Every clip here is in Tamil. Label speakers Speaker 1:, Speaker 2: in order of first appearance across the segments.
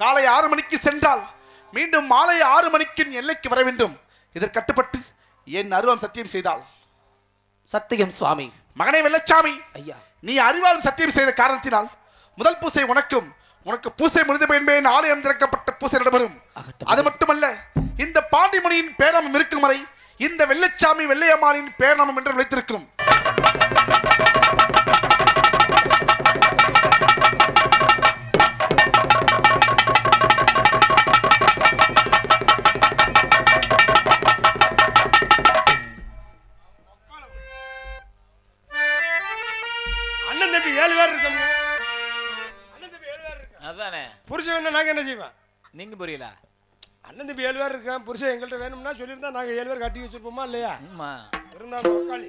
Speaker 1: காலை ஆறு மணிக்கு சென்றால் மீண்டும் மாலை ஆறு மணிக்கு எல்லைக்கு வர வேண்டும். இதற்கு கட்டுப்பட்டு என் அருவம் சத்தியம் செய்தால்.
Speaker 2: சத்தியம் சுவாமி.
Speaker 1: மகனே வெள்ளச்சாமி
Speaker 2: ஐயா.
Speaker 1: நீ அறிவாலும் சத்தியம் செய்த காரணத்தினால் முதல் பூசை உனக்கும் உனக்கு பூசை முடிந்த பின்பே ஆலயம் திறக்கப்பட்ட பூசை நடைபெறும். அது மட்டுமல்ல இந்த பாண்டிமணியின் பேரமம் இருக்கும் வரை இந்த வெள்ளச்சாமி வெள்ளையம்மாளின் பேரமம் என்று நிலைத்திருக்கும்.
Speaker 3: நீங்க
Speaker 4: புரியல?
Speaker 3: அண்ணன் தம்பி ஏழு பேர் இருக்கேன் புருஷன் எங்கள்கிட்ட வேணும்னா சொல்லியிருந்தா நாங்க ஏழு பேர் கட்டி வச்சிருப்போமா இல்லையா?
Speaker 4: ஆமா.
Speaker 3: இருந்தாலும் உக்காளி.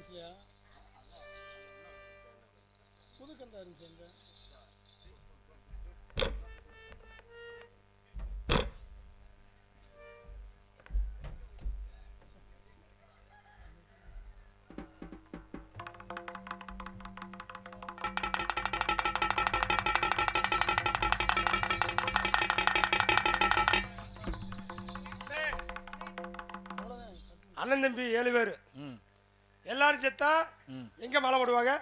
Speaker 3: புதுக்கந்தா இருந்துச்சியா? புதுக்கந்தா இருந்துச்சு அண்ணன் தம்பி ஏழு பேர். எல்லாரும் செத்தா. எங்க மலை போடுவாங்க?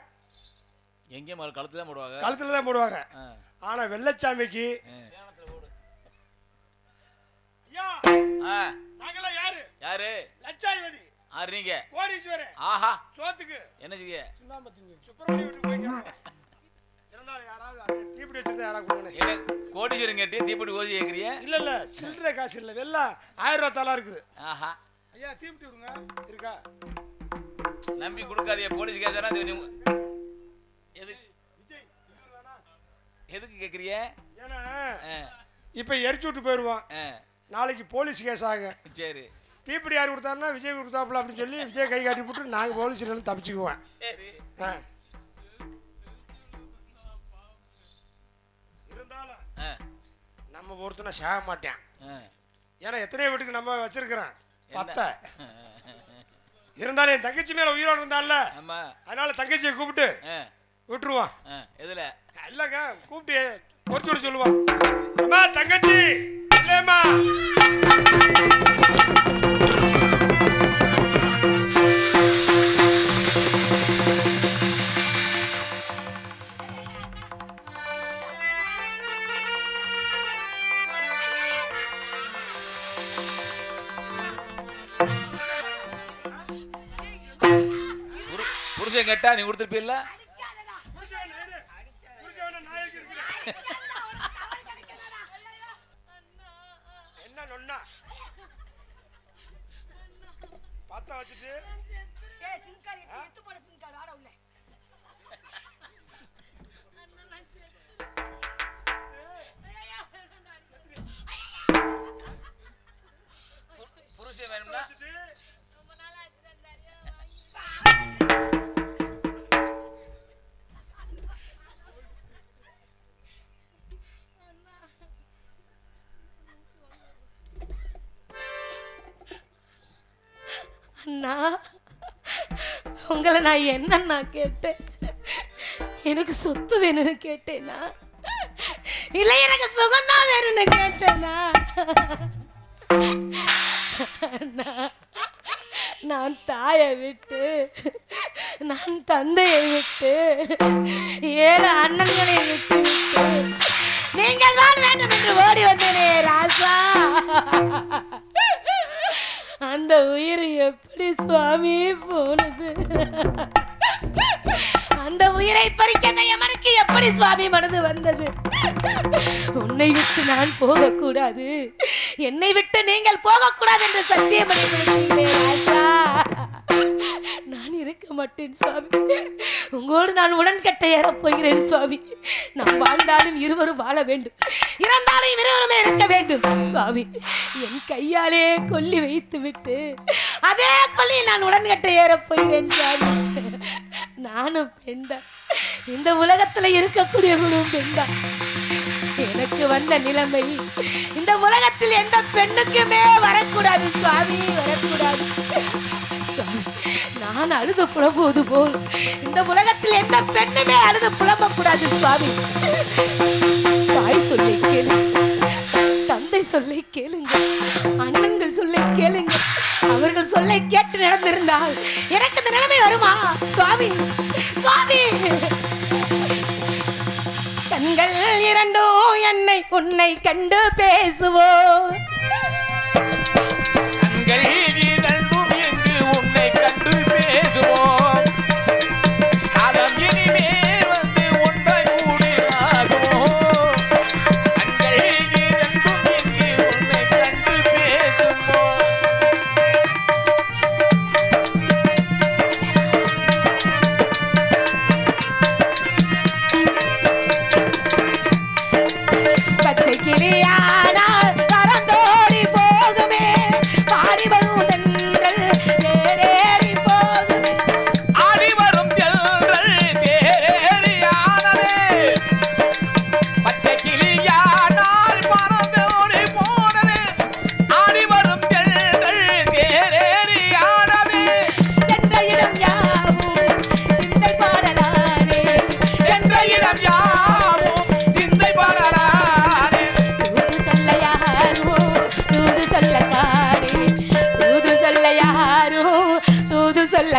Speaker 4: எங்கேயும் முதல்ல கழுத்துல தான் போடுவாங்க.
Speaker 3: கழுத்துல தான் போடுவாங்க. ஆனா வெள்ளச்சாமிக்கு. ஐயா நாங்கெல்லாம் யாரு?
Speaker 4: யாரு?
Speaker 3: லட்சாதிபதி.
Speaker 4: ஆறு நீங்க
Speaker 3: கோடீஸ்வரன்
Speaker 4: ஆஹா.
Speaker 3: சோத்துக்கு.
Speaker 4: என்ன செய்ய?
Speaker 3: சுண்ணாம்பத்திங்க. சுப்பிரமணிய வீட்டுக்கு போய் கேட்போம். இருந்தாலும் யாராவது அதை தீப்பிடி வச்சிருந்தா யாராவது கொடுங்க
Speaker 4: கோடீஸ்வரன் கேட்டி தீப்பெட்டி ஓதி கேட்குறிய
Speaker 3: இல்ல இல்ல. சில்லறை காசு இல்ல. வெள்ளம் ஆயிரம் ரூபா தாளா இருக்குது.
Speaker 4: ஆஹா.
Speaker 3: ஐயா தீப்பிட்டி விடுங்க இருக்கா?
Speaker 4: நம்பி கொடுக்காதீங்க போலீஸ் கேட்கறா எதுக்கு? எதுக்கு கேட்குறிய
Speaker 3: ஏன்னா இப்ப எரிச்சு விட்டு போயிடுவான் நாளைக்கு போலீஸ் கேஸ் ஆகும்
Speaker 4: சரி.
Speaker 3: தீப்பிடி யார் கொடுத்தாருன்னா விஜய் கொடுத்தாப்புல அப்படின்னு சொல்லி விஜய் கை காட்டி போட்டு நாங்க போலீஸ்ல தப்பிச்சுக்குவோம். இருந்தாலும் நம்ம ஒருத்தனை சாக மாட்டேன். ஏன்னா எத்தனையோ வீட்டுக்கு நம்ம வச்சிருக்கிறோம்? பத்த. இருந்தாலும் என் தங்கச்சி மேல உயிரோடு இருந்தால
Speaker 4: ஆமா.
Speaker 3: அதனால தங்கச்சியை கூப்பிட்டு விட்டுருவான்.
Speaker 4: ஆ எதுல?
Speaker 3: இல்லைங்க கூப்பிட்டு பொறுத்து விட சொல்லுவான். அம்மா தங்கச்சி இல்லையம்மா
Speaker 4: புருஷன் கேட்டா நீ கொடுத்துருப்பீல்ல?
Speaker 5: உங்களை நான் என்னண்ணா கேட்டேன்? எனக்கு சொத்து வேணும்னு கேட்டேனா? இல்லை எனக்கு சுகம்தான் வேணும்னு கேட்டேனா? நான் தாயை விட்டு நான் தந்தையை விட்டு ஏழு அண்ணன்களை விட்டு விட்டு நீங்கள் தான் வேண்டும் என்று ஓடி வந்தேனே ராசா அந்த உயிர் எப்படி சுவாமி போனது? அந்த உயிரை பறிக்க எமனுக்கு எப்படி சுவாமி மனது வந்தது? உன்னை விட்டு நான் போகக்கூடாது. என்னை விட்டு நீங்கள் போகக்கூடாது என்று சத்தியம் பண்ணியிருக்கீங்களே ராஜா இருக்க மாட்டேன் சுவாமி. உங்களோடு நான் உடன்கட்டை ஏற போகிறேன் சுவாமி. நான் வாழ்ந்தாலும் இருவரும் வாழ வேண்டும். இறந்தாலும் இருவருமே இருக்க வேண்டும் சுவாமி. என் கையாலே கொல்லி வைத்து விட்டு அதே கொல்லி நான் உடன்கட்டை ஏற போகிறேன் சுவாமி. நானும் பெண்தான். இந்த உலகத்துல இருக்கக்கூடியவனும் பெண்தான். எனக்கு வந்த நிலைமை இந்த உலகத்தில் எந்த பெண்ணுக்குமே வரக்கூடாது சுவாமி வரக்கூடாது. நான் அழுது புலம்புவது போல். இந்த உலகத்தில் எந்த பெண்ணுமே அழுது புலம்பக்கூடாது சுவாமி. தாய் சொல்லி கேளு. தந்தை சொல்லை கேளுங்க. அண்ணன்கள் சொல்லை கேளுங்க. அவர்கள் சொல்லை கேட்டு நடந்திருந்தால் எனக்கு இந்த நிலைமை வருமா சுவாமி? சுவாமி! கண்கள் இரண்டும் என்னை உன்னை கண்டு பேசுவோம்.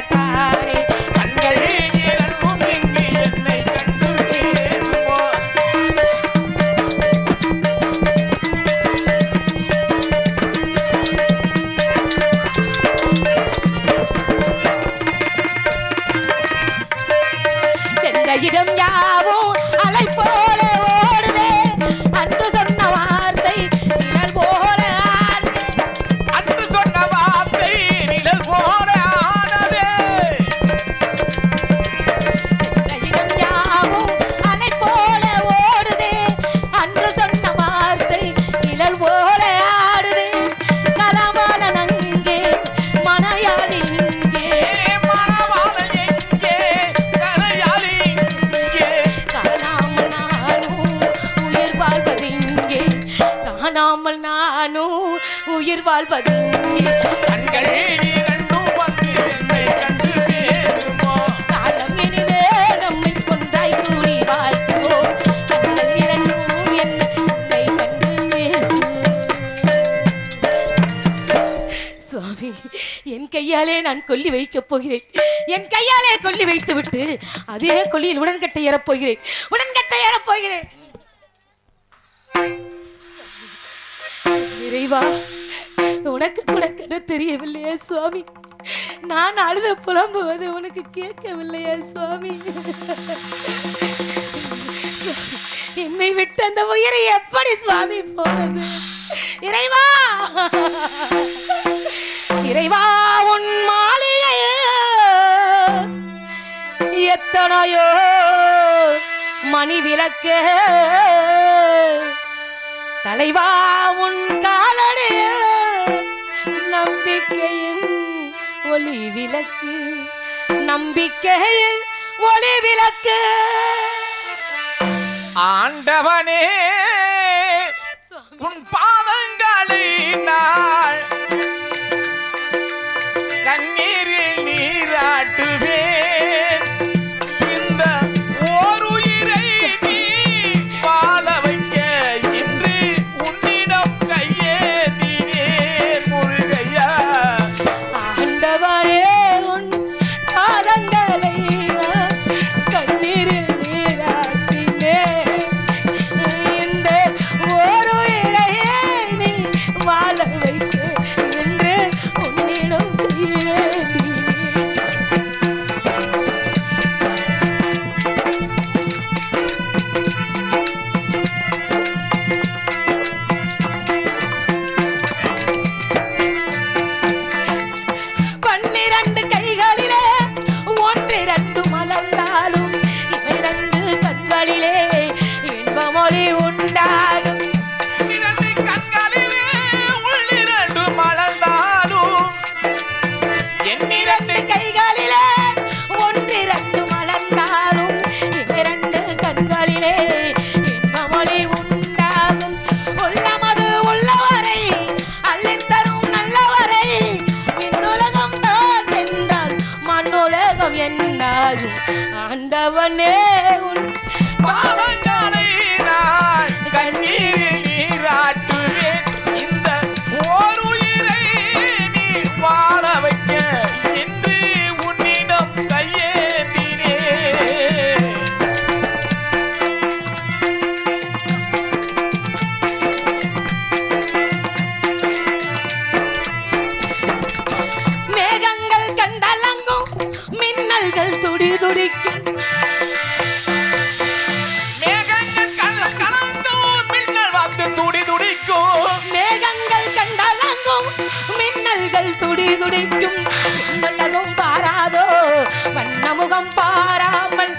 Speaker 4: Bye. கண்டு பேசுவோம்
Speaker 5: சுவாமி என் கையாலே நான் கொல்லி வைக்கப் போகிறேன். என் கையாலே கொல்லி வைத்து விட்டு அதே கொல்லியில் உடன்கட்டை ஏறப் போகிறேன். உடன்கட்டை ஏறப் போகிறேன். இறைவா உனக்கு கூட தெரியவில்லையே சுவாமி. நான் அழுத புலம்புவது உனக்கு கேட்கவில்லையே சுவாமி. என்னை விட்டு அந்த உயிரை எப்படி சுவாமி போனது? இறைவா! இறைவா உன் மாளிகையில் எத்தனையோ மணி விளக்கு தலைவா உன் காலடியில் நம்பிக்கையின் ஒளி விளக்கு நம்பிக்கையின் ஒளி விளக்கு.
Speaker 4: ஆண்டவனே உன் பாதங்களினால் கண்ணீரில் நீராட்டுவேன்.
Speaker 5: கண்கள் துடி துடிக்கும். பாராதோ. வண்ணமுகம் பாராமல்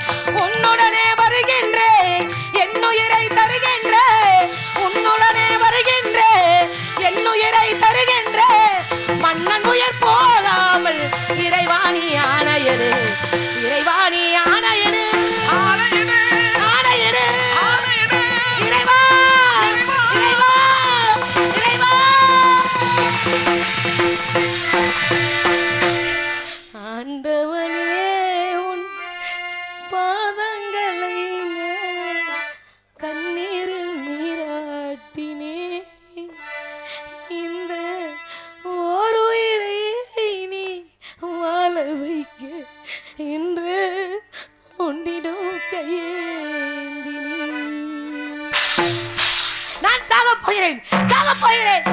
Speaker 5: போகிறேன் சாகப் போகிறேன்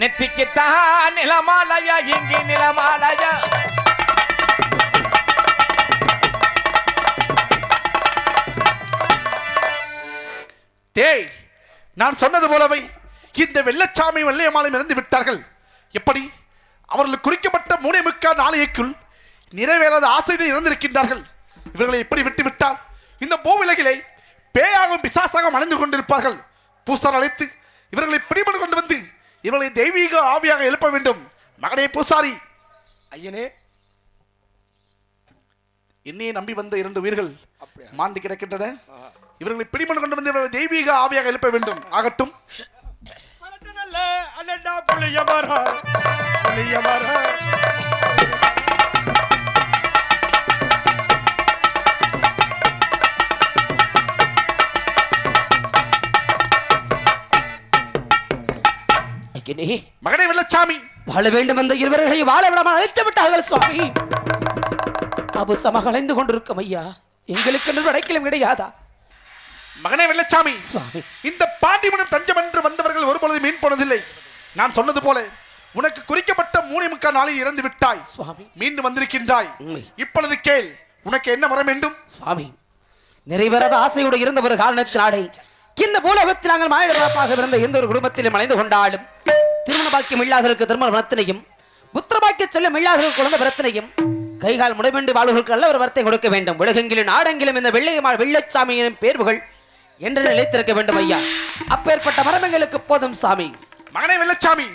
Speaker 4: நெத்திக்குத்தான் நிலமாலயா இங்கே நிலமாலயா?
Speaker 1: டேய் நான் சொன்னது போலவே இந்த வெள்ளச்சாமி வெள்ளையம்மாளும் இறந்து விட்டார்கள். எப்படி? அவர்களுக்கு குறிக்கப்பட்ட மூணே முக்கால் நாளைக்குள் நிறைவேறாத ஆசைகள் இறந்திருக்கின்றார்கள். இவர்களை எப்படி விட்டு விட்டால் இந்த பூவிலகிலே பேயாகவும் பிசாசாகவும் அணைந்து கொண்டிருப்பார்கள். பூசார் அழைத்து இவர்களை பிடிபடு கொண்டு வந்து இவர்களை தெய்வீக ஆவியாக எழுப்ப வேண்டும். மகனே பூசாரி.
Speaker 3: ஐயனே.
Speaker 1: என்னையே நம்பி வந்த இரண்டு உயிர்கள்? மாண்டு கிடக்கின்றன. இவர்களை பிடிபடு கொண்டு வந்து இவர்களை தெய்வீக ஆவியாக எழுப்ப வேண்டும். ஆகட்டும்.
Speaker 3: அண்ணா புளிய மரம் புளிய மரம்
Speaker 1: மகனே வெள்ளச்சாமி.
Speaker 2: வாழ வேண்டும் என்ற இருவர்களை வாழ விடாமல் அழைத்து விட்டார்கள் சுவாமி. அபு சமகலைந்து கொண்டிருக்கும் ஐயா எங்களுக்கு என்று அடைக்கலும் கிடையாதா?
Speaker 1: மகனே வெள்ளச்சாமி
Speaker 2: சுவாமி.
Speaker 1: இந்த பாண்டிமனம் தஞ்சம் என்று வந்தவர்கள் ஒருபொழுது மீன் போனதில்லை. நான் சொன்னது போல உனக்கு குறிக்கப்பட்ட மூணே முக்கால் நாளில் இறந்து விட்டாய்.
Speaker 2: சுவாமி.
Speaker 1: மீண்டும் வந்திருக்கின்றாய். இப்பொழுது கேள் உனக்கு என்ன வர வேண்டும்?
Speaker 2: சுவாமி நிறைவேறாத ஆசையோடு இருந்த ஒரு காரணத்தினாலே இந்த பூலோகத்தில் நாங்கள் மாநிலப்பாக இருந்த எந்த ஒரு குடும்பத்திலும் அணைந்து கொண்டாலும் திருமண பாக்கியம் இல்லாதவருக்கு திருமண வரத்தினையும் புத்திர பாக்கிய செல்லும் இல்லாதவருக்கு குழந்தை வரத்தினையும் கைகால் முடைமென்று வாழ்வர்களுக்கு நல்ல ஒரு வரத்தை கொடுக்க வேண்டும். உலகெங்கிலும் நாடெங்கிலும் இந்த வெள்ளையமாள் வெள்ளச்சாமியின் பேர்வுகள் என்று நிலைத்திருக்க வேண்டும் ஐயா? அப்பேற்பட்ட மரமங்களுக்கு போதும் சாமி.
Speaker 1: மகனே வெள்ளச்சாமி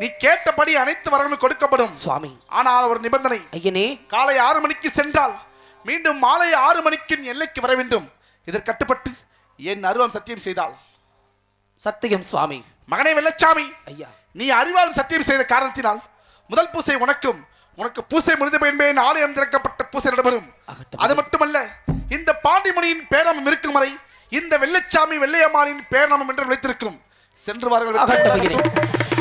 Speaker 1: நீ கேட்டபடி அனைத்து வரங்களும் கொடுக்கப்படும்.
Speaker 2: சுவாமி.
Speaker 1: ஆனால் ஒரு நிபந்தனை.
Speaker 2: ஐயனே.
Speaker 1: காலை ஆறு மணிக்கு சென்றால் மீண்டும் மாலை ஆறு மணிக்கு எல்லைக்கு வர வேண்டும். இதற்கு கட்டுப்பட்டு என் அருவம் சத்தியம் செய்தால்.
Speaker 2: சத்தியம் சுவாமி.
Speaker 1: மகனே வெள்ளச்சாமி
Speaker 2: ஐயா.
Speaker 1: நீ அறிவாலும் சத்தியம் செய்த காரணத்தினால் முதல் பூசை உனக்கும் உனக்கு பூசை முடிந்த பின்பே ஆலயம் திறக்கப்பட்ட பூசை நடைபெறும். அது மட்டுமல்ல இந்த பாண்டிமணியின் பேரமம் இருக்கும் வரை இந்த வெள்ளச்சாமி வெள்ளையம்மாளின் பேரணமம் என்று நிலைத்திருக்கும் சென்று வாருங்கள்